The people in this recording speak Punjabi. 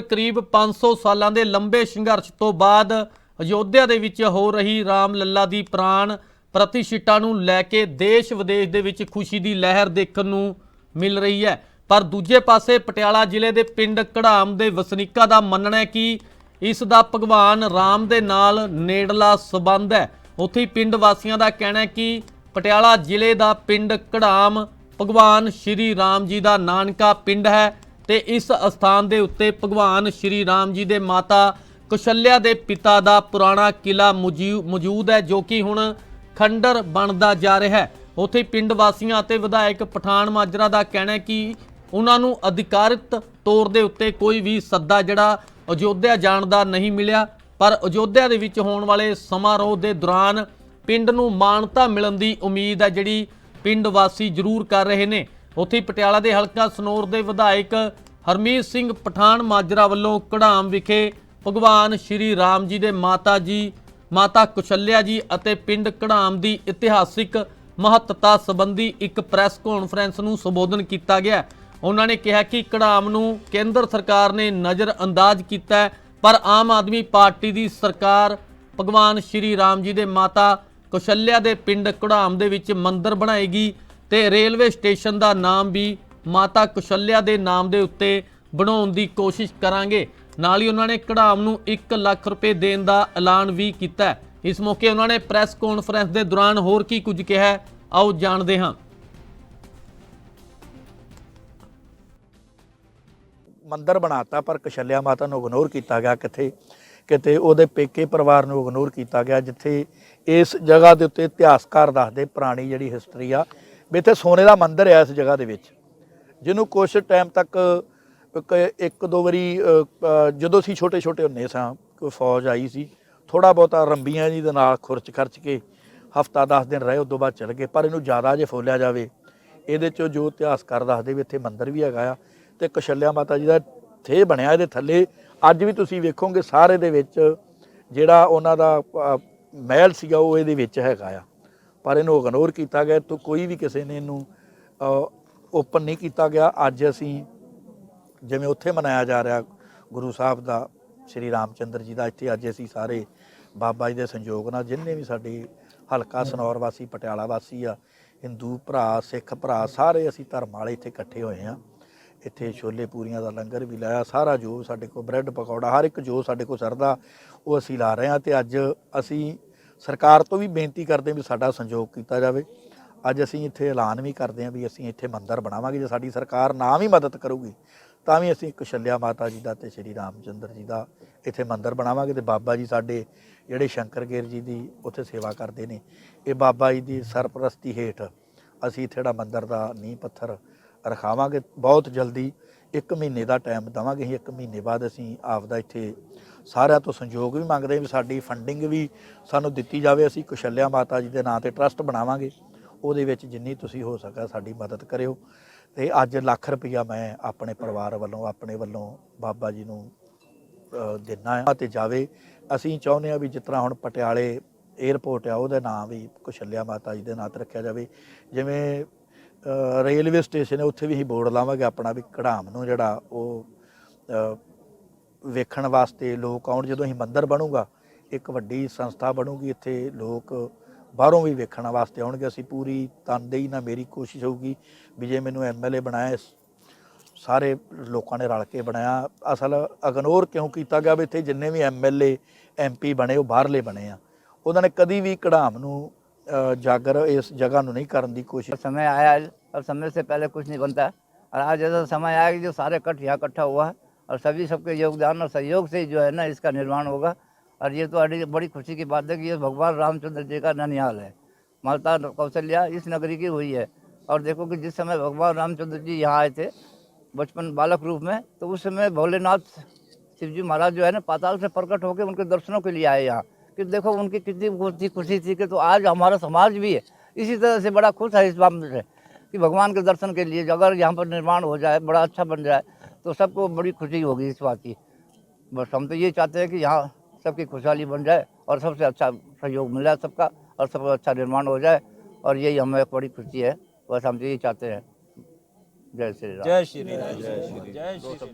ਕਰੀਬ 500 ਸਾਲਾਂ ਦੇ ਲੰਬੇ ਸੰਘਰਸ਼ ਤੋਂ ਬਾਅਦ ਅਯੋਧਿਆ ਦੇ ਵਿੱਚ ਹੋ ਰਹੀ ਰਾਮ ਲੱਲਾ ਦੀ ਪ੍ਰਾਣ ਪ੍ਰਤੀਸ਼ਠਾ ਨੂੰ ਲੈ ਕੇ ਦੇਸ਼ ਵਿਦੇਸ਼ ਦੇ ਵਿੱਚ ਖੁਸ਼ੀ ਦੀ ਲਹਿਰ ਦੇਖਣ ਨੂੰ ਮਿਲ ਰਹੀ ਹੈ। ਪਰ ਦੂਜੇ ਪਾਸੇ ਪਟਿਆਲਾ ਜ਼ਿਲ੍ਹੇ ਦੇ ਪਿੰਡ ਕੜਾਮ ਦੇ ਵਸਨੀਕਾਂ ਦਾ ਮੰਨਣਾ ਹੈ ਕਿ ਇਸ ਦਾ ਭਗਵਾਨ ਰਾਮ ਦੇ ਨਾਲ ਨੇੜਲਾ ਸਬੰਧ ਹੈ। ਉੱਥੇ ਹੀ ਪਿੰਡ ਵਾਸੀਆਂ ਦਾ ਕਹਿਣਾ ਹੈ ਕਿ ਪਟਿਆਲਾ ਜ਼ਿਲ੍ਹੇ ਦਾ ਪਿੰਡ ਕੜਾਮ ਭਗਵਾਨ ਸ਼੍ਰੀ ਰਾਮ ਜੀ ਦਾ ਨਾਨਕਾ ਪਿੰਡ ਹੈ। ਤੇ ਇਸ ਅਸਥਾਨ ਦੇ ਉੱਤੇ ਭਗਵਾਨ ਸ਼੍ਰੀ ਰਾਮ ਜੀ ਦੇ ਮਾਤਾ ਕੁਸ਼ਲਿਆ ਦੇ ਪਿਤਾ ਦਾ ਪੁਰਾਣਾ ਕਿਲਾ ਮੌਜੂ- ਮੌਜੂਦ ਹੈ, ਜੋ ਕਿ ਹੁਣ ਖੰਡਰ ਬਣਦਾ ਜਾ ਰਿਹਾ ਹੈ। ਉੱਥੇ ਪਿੰਡ ਵਾਸੀਆਂ ਅਤੇ ਵਿਧਾਇਕ ਪਠਾਨ ਮਾਜਰਾ ਦਾ ਕਹਿਣਾ ਹੈ ਕਿ ਉਹਨਾਂ ਨੂੰ ਅਧਿਕਾਰਿਤ ਤੌਰ ਦੇ ਉੱਤੇ ਕੋਈ ਵੀ ਸੱਦਾ ਜਿਹੜਾ ਅਯੋਧਿਆ ਜਾਣ ਦਾ ਨਹੀਂ ਮਿਲਿਆ। ਪਰ ਅਯੋਧਿਆ ਦੇ ਵਿੱਚ ਹੋਣ ਵਾਲੇ ਸਮਾਰੋਹ ਦੇ ਦੌਰਾਨ ਪਿੰਡ ਨੂੰ ਮਾਨਤਾ ਮਿਲਣ ਦੀ ਉਮੀਦ ਹੈ, ਜਿਹੜੀ ਪਿੰਡ ਵਾਸੀ ਜ਼ਰੂਰ ਕਰ ਰਹੇ ਨੇ। ਉੱਥੇ ਪਟਿਆਲਾ ਦੇ ਹਲਕਾ ਸਨੌਰ ਦੇ ਵਿਧਾਇਕ ਹਰਮੀਤ ਸਿੰਘ ਪਠਾਨ ਮਾਜਰਾ ਵੱਲੋਂ ਕੜਾਮ ਵਿਖੇ ਭਗਵਾਨ ਸ਼੍ਰੀ ਰਾਮ ਜੀ ਦੇ ਮਾਤਾ ਜੀ, ਮਾਤਾ ਕੁਸ਼ਲਿਆ ਜੀ ਅਤੇ ਪਿੰਡ ਕੜਾਮ ਦੀ ਇਤਿਹਾਸਿਕ ਮਹੱਤਤਾ ਸੰਬੰਧੀ ਇੱਕ ਪ੍ਰੈਸ ਕਾਨਫਰੰਸ ਨੂੰ ਸੰਬੋਧਨ ਕੀਤਾ ਗਿਆ। ਉਹਨਾਂ ਨੇ ਕਿਹਾ ਕਿ ਕੜਾਮ ਨੂੰ ਕੇਂਦਰ ਸਰਕਾਰ ਨੇ ਨਜ਼ਰ ਅੰਦਾਜ਼ ਕੀਤਾ ਪਰ ਆਮ ਆਦਮੀ ਪਾਰਟੀ ਦੀ ਸਰਕਾਰ ਭਗਵਾਨ ਸ਼੍ਰੀ ਰਾਮ ਜੀ ਦੇ ਮਾਤਾ ਕੁਸ਼ਲਿਆ ਦੇ ਪਿੰਡ ਕੜਾਮ ਦੇ ਵਿੱਚ ਮੰਦਿਰ ਬਣਾਏਗੀ। ਤੇ ਰੇਲਵੇ ਸਟੇਸ਼ਨ ਦਾ ਨਾਮ ਵੀ ਮਾਤਾ ਕੁਸ਼ਲਿਆ ਦੇ ਨਾਮ ਦੇ ਉੱਤੇ ਬਣਾਉਣ ਦੀ ਕੋਸ਼ਿਸ਼ ਕਰਾਂਗੇ। ਨਾਲ ਹੀ ਉਹਨਾਂ ਨੇ ਕੜਾਮ ਨੂੰ 1 ਲੱਖ ਰੁਪਏ ਦੇਣ ਦਾ ਐਲਾਨ ਵੀ ਕੀਤਾ ਹੈ। ਇਸ ਮੌਕੇ ਉਹਨਾਂ ਨੇ ਪ੍ਰੈਸ ਕਾਨਫਰੰਸ ਦੇ ਦੌਰਾਨ ਹੋਰ ਕੀ ਕੁਝ ਕਿਹਾ ਆਓ ਜਾਣਦੇ ਹਾਂ। ਮੰਦਿਰ ਬਣਾਤਾ, ਪਰ ਕਸ਼ਲਿਆ ਮਾਤਾ ਨੂੰ ਇਗਨੋਰ ਕੀਤਾ ਗਿਆ ਕਿੱਥੇ? ਕਿਤੇ ਉਹਦੇ ਪੇਕੇ ਪਰਿਵਾਰ ਨੂੰ ਇਗਨੋਰ ਕੀਤਾ ਗਿਆ, ਜਿੱਥੇ ਇਸ ਜਗ੍ਹਾ ਦੇ ਉੱਤੇ ਇਤਿਹਾਸਕਾਰ ਦੱਸਦੇ ਪੁਰਾਣੀ ਜਿਹੜੀ ਹਿਸਟਰੀ ਆ ਵੀ ਇੱਥੇ ਸੋਨੇ ਦਾ ਮੰਦਿਰ ਹੈ ਇਸ ਜਗ੍ਹਾ ਦੇ ਵਿੱਚ, ਜਿਹਨੂੰ ਕੁਝ ਟਾਈਮ ਤੱਕ ਇੱਕ- ਦੋ ਵਾਰੀ ਜਦੋਂ ਅਸੀਂ ਛੋਟੇ ਛੋਟੇ ਹੁੰਦੇ ਸਾਂ, ਕੋਈ ਫੌਜ ਆਈ ਸੀ ਥੋੜਾ ਬਹੁਤਾ ਰੰਬੀਆਂ ਜੀ ਦੇ ਨਾਲ ਖੁਰਚ ਖਰਚ ਕੇ ਹਫਤਾ 10 ਦਿਨ ਰਹੇ, ਉਦੋਂ ਬਾਅਦ ਚਲ ਗਏ, ਪਰ ਇਹਨੂੰ ਜ਼ਿਆਦਾ ਜੇ ਫੋਲਿਆ ਜਾਵੇ, ਇਹਦੇ ਚੋਂ ਜੋ ਇਤਿਹਾਸਕਾਰ ਦੱਸਦੇ ਵੀ ਇੱਥੇ ਮੰਦਿਰ ਵੀ ਹੈਗਾ ਆ, ਤੇ ਕਸ਼ਲਿਆ ਮਾਤਾ ਜੀ ਦਾ ਥੇ ਬਣਿਆ ਇਹਦੇ ਥੱਲੇ, ਅੱਜ ਵੀ ਤੁਸੀਂ ਵੇਖੋਗੇ ਸਾਰੇ ਦੇ ਵਿੱਚ ਜਿਹੜਾ ਉਹਨਾਂ ਦਾ ਮਹਿਲ ਸੀਗਾ ਉਹ ਇਹਦੇ ਵਿੱਚ ਹੈਗਾ ਆ। ਪਰ ਇਹਨੂੰ ਇਗਨੋਰ ਕੀਤਾ ਗਿਆ ਤੋਂ ਕੋਈ ਵੀ ਕਿਸੇ ਨੇ ਇਹਨੂੰ ਓਪਨ ਨਹੀਂ ਕੀਤਾ ਗਿਆ। ਅੱਜ ਅਸੀਂ ਜਿਵੇਂ ਉੱਥੇ ਮਨਾਇਆ ਜਾ ਰਿਹਾ ਗੁਰੂ ਸਾਹਿਬ ਦਾ ਸ਼੍ਰੀ ਰਾਮਚੰਦਰ ਜੀ ਦਾ ਇੱਥੇ ਅੱਜ ਅਸੀਂ ਸਾਰੇ ਬਾਬਾ ਜੀ ਦੇ ਸੰਯੋਗ ਨਾਲ ਜਿੰਨੇ ਵੀ ਸਾਡੇ ਹਲਕਾ ਸਨੌਰ ਵਾਸੀ ਪਟਿਆਲਾ ਵਾਸੀ ਆ ਹਿੰਦੂ ਭਰਾ ਸਿੱਖ ਭਰਾ ਸਾਰੇ ਅਸੀਂ ਧਰਮ ਵਾਲੇ ਇੱਥੇ ਇਕੱਠੇ ਹੋਏ ਆ ਇੱਥੇ ਛੋਲੇ ਪੂਰੀਆਂ ਦਾ ਲੰਗਰ ਵੀ ਲਾਇਆ ਸਾਰਾ ਜੋ ਸਾਡੇ ਕੋਲ ਬ੍ਰੈਡ ਪਕੌੜਾ ਹਰ ਇੱਕ ਜੋ ਸਾਡੇ ਕੋਲ ਸਰਦਾ ਉਹ ਅਸੀਂ ਲਾ ਰਹੇ ਹਾਂ। ਤੇ ਅੱਜ ਅਸੀਂ ਸਰਕਾਰ ਤੋਂ ਵੀ ਬੇਨਤੀ ਕਰਦੇ ਹਾਂ ਵੀ ਸਾਡਾ ਸੰਯੋਗ ਕੀਤਾ ਜਾਵੇ। ਅੱਜ ਅਸੀਂ ਇੱਥੇ ਐਲਾਨ ਵੀ ਕਰਦੇ ਹਾਂ ਵੀ ਅਸੀਂ ਇੱਥੇ ਮੰਦਿਰ ਬਣਾਵਾਂਗੇ, ਜੇ ਸਾਡੀ ਸਰਕਾਰ ਨਾ ਵੀ ਮਦਦ ਕਰੂਗੀ, ਤਾਂ ਵੀ ਅਸੀਂ ਕੁਸ਼ਲਿਆ ਮਾਤਾ ਜੀ ਦਾ ਤੇ ਸ਼੍ਰੀ ਰਾਮਚੰਦਰ ਜੀ ਦਾ ਇੱਥੇ ਮੰਦਿਰ ਬਣਾਵਾਂਗੇ ਤੇ ਬਾਬਾ ਜੀ ਸਾਡੇ ਜਿਹੜੇ ਸ਼ੰਕਰਗੇਰ ਜੀ ਦੀ ਉੱਥੇ ਸੇਵਾ ਕਰਦੇ ਨੇ। ਇਹ ਬਾਬਾ ਜੀ ਦੀ ਸਰਪ੍ਰਸਤੀ ਹੇਠ ਅਸੀਂ ਇੱਥੇ ਜਿਹੜਾ ਮੰਦਿਰ ਦਾ ਨੀਂਹ ਪੱਥਰ ਰਖਾਵਾਂਗੇ। ਬਹੁਤ ਜਲਦੀ 1 ਮਹੀਨੇ ਦਾ ਟਾਈਮ ਦਵਾਂਗੇ ਅਸੀਂ 1 ਮਹੀਨੇ ਬਾਅਦ ਅਸੀਂ ਆਪਦਾ ਇੱਥੇ ਸਾਰਿਆਂ ਤੋਂ ਸੰਯੋਗ ਵੀ ਮੰਗਦੇ ਹਾਂ ਵੀ ਸਾਡੀ ਫੰਡਿੰਗ ਵੀ ਸਾਨੂੰ ਦਿੱਤੀ ਜਾਵੇ ਅਸੀਂ ਕੁਸ਼ਲਿਆ ਮਾਤਾ ਜੀ ਦੇ ਨਾਂ ਤੇ ਟਰਸਟ ਬਣਾਵਾਂਗੇ। ਉਹਦੇ ਵਿੱਚ ਜਿੰਨੀ ਤੁਸੀਂ ਹੋ ਸਕਾ ਸਾਡੀ ਮਦਦ ਕਰਿਓ। ਤੇ ਅੱਜ ਲੱਖ ਰੁਪਈਆ ਮੈਂ ਆਪਣੇ ਪਰਿਵਾਰ ਵੱਲੋਂ ਆਪਣੇ ਵੱਲੋਂ ਬਾਬਾ ਜੀ ਨੂੰ ਅ, ਦੇਣਾ ਆ ਤੇ ਜਾਵੇ। ਅਸੀਂ ਚਾਹੁੰਦੇ ਆ ਵੀ ਜਿਸ ਤਰ੍ਹਾਂ ਹੁਣ ਪਟਿਆਲੇ 에ਅਰਪੋਰਟ ਆ ਉਹਦਾ ਨਾਮ ਵੀ ਕੁਸ਼ਲਿਆ ਮਾਤਾ ਜੀ ਦੇ ਨਾਂ ਤੇ ਰੱਖਿਆ ਜਾਵੇ। ਜਿਵੇਂ ਰੇਲਵੇ ਸਟੇਸ਼ਨ ਹੈ, ਉੱਥੇ ਵੀ ਅਸੀਂ ਬੋਰਡ ਲਾਵਾਂਗੇ ਆਪਣਾ ਵੀ ਕਢਾਮ ਨੂੰ ਜਿਹੜਾ ਉਹ ਵੇਖਣ ਵਾਸਤੇ ਲੋਕ ਆਉਣ। ਜਦੋਂ ਅਸੀਂ ਮੰਦਿਰ ਬਣੂਗਾ, ਇੱਕ ਵੱਡੀ ਸੰਸਥਾ ਬਣੂਗੀ, ਇੱਥੇ ਲੋਕ ਬਾਹਰੋਂ ਵੀ ਵੇਖਣ ਵਾਸਤੇ ਆਉਣਗੇ। ਅਸੀਂ ਪੂਰੀ ਤਨਦੇਹੀ ਨਾਲ ਮੇਰੀ ਕੋਸ਼ਿਸ਼ ਹੋਊਗੀ ਵੀ ਜੇ ਮੈਨੂੰ ਐਮਐਲਏ ਬਣਾਇਆ ਸਾਰੇ ਲੋਕਾਂ ਨੇ ਰਲ ਕੇ ਬਣਾਇਆ। ਅਸਲ ਇਗਨੋਰ ਕਿਉਂ ਕੀਤਾ ਗਿਆ ਵੀ ਇੱਥੇ ਜਿੰਨੇ ਵੀ ਐਮਐਲਏ ਐਮਪੀ ਬਣੇ, ਉਹ ਬਾਹਰਲੇ ਬਣੇ ਆ। ਉਹਨਾਂ ਨੇ ਕਦੀ ਵੀ ਕਢਾਮ ਨੂੰ जागर इस जगह नहीं करने की कोशिश। समय आया, अब समय से पहले कुछ नहीं बनता। और आज ऐसा समय आया कि जो सारे कट यहाँ इकट्ठा हुआ है, और सभी सबके योगदान और सहयोग से जो है ना इसका निर्माण होगा। और ये तो बड़ी खुशी की बात है कि ये भगवान रामचंद्र जी का ननिहाल है। माता कौशल्या इस नगरी की हुई है। और देखो कि जिस समय भगवान रामचंद्र जी यहाँ आए थे, बचपन बालक रूप में तो उस समय भोलेनाथ शिव जी महाराज जो है ना पाताल से प्रकट होकर उनके दर्शनों के लिए आए यहाँ। कि देखो उनकी कितनी खुशी खुशी थी कि तो आज हमारा समाज भी है। इसी तरह से बड़ा खुश है इस बात से कि भगवान के दर्शन के लिए अगर यहाँ पर निर्माण हो जाए बड़ा अच्छा बन जाए तो सबको बड़ी खुशी होगी इस बात की। बस हम तो ये चाहते हैं कि यहाँ सबकी खुशहाली बन जाए और सबसे अच्छा सहयोग मिल जाए सबका और सबका अच्छा निर्माण हो जाए और यही हमें एक बड़ी खुशी है। बस हम तो यही चाहते हैं। जय श्री राम। जय श्री राम। जय श्री